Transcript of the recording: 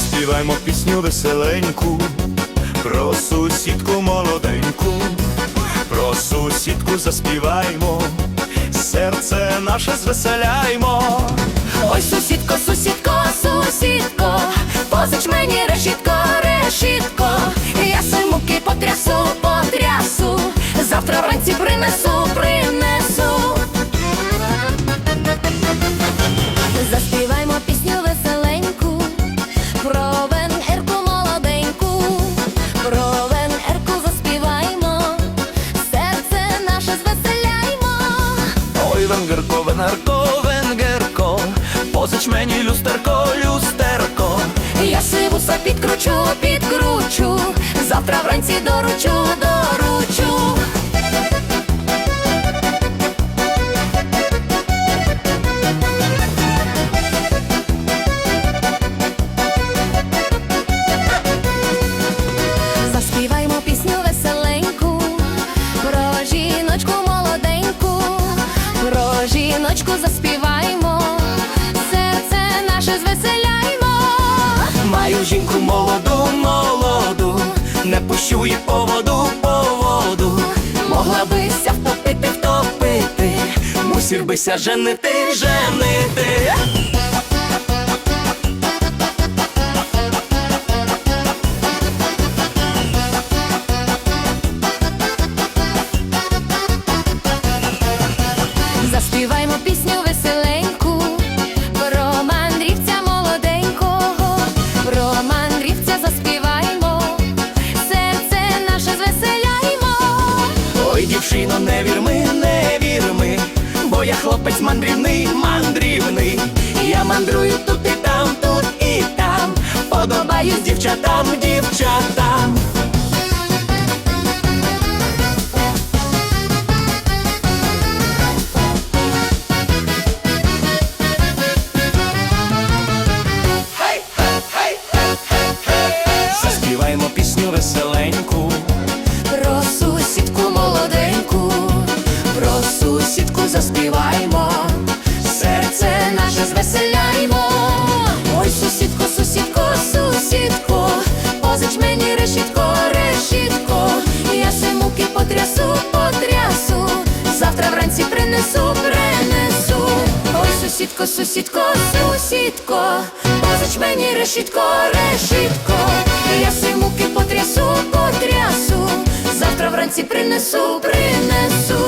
Заспіваймо пісню веселеньку, про сусідку молоденьку, про сусідку заспіваймо, серце наше звеселяймо. Ой, сусідко, сусідко, сусідко, позич мені решітко, венгерко, венгерко, венгерко, позич мені люстерко, люстерко. Я сивуса підкручу, підкручу, завтра вранці доручу, доручу. Заспіваймо пісню веселеньку, про жіночку про жіночку заспіваймо, серце наше звеселяймо. Маю жінку молоду, молоду, не пущу її по воду, по воду. Могла бися втопити, втопити. Мусів бися женити, женити. Пісню веселеньку, про мандрівця молоденького, про мандрівця заспіваймо, серце наше звеселяймо. Ой, дівчино, не вірми, не вірми, бо я хлопець мандрівний, мандрівний. Я мандрую тут і там, тут і там. Подобаюсь дівчатам, дівчатам. Наше. Ой, сусідко, сусідко, сусідко, позич мені решітко, решітко, я симуки потрясу, потрясу, завтра вранці принесу, принесу. Ой, сусідко, сусідко, сусідко, позич мені решітко, решітко, я симуки потрясу, потрясу, завтра вранці принесу, принесу.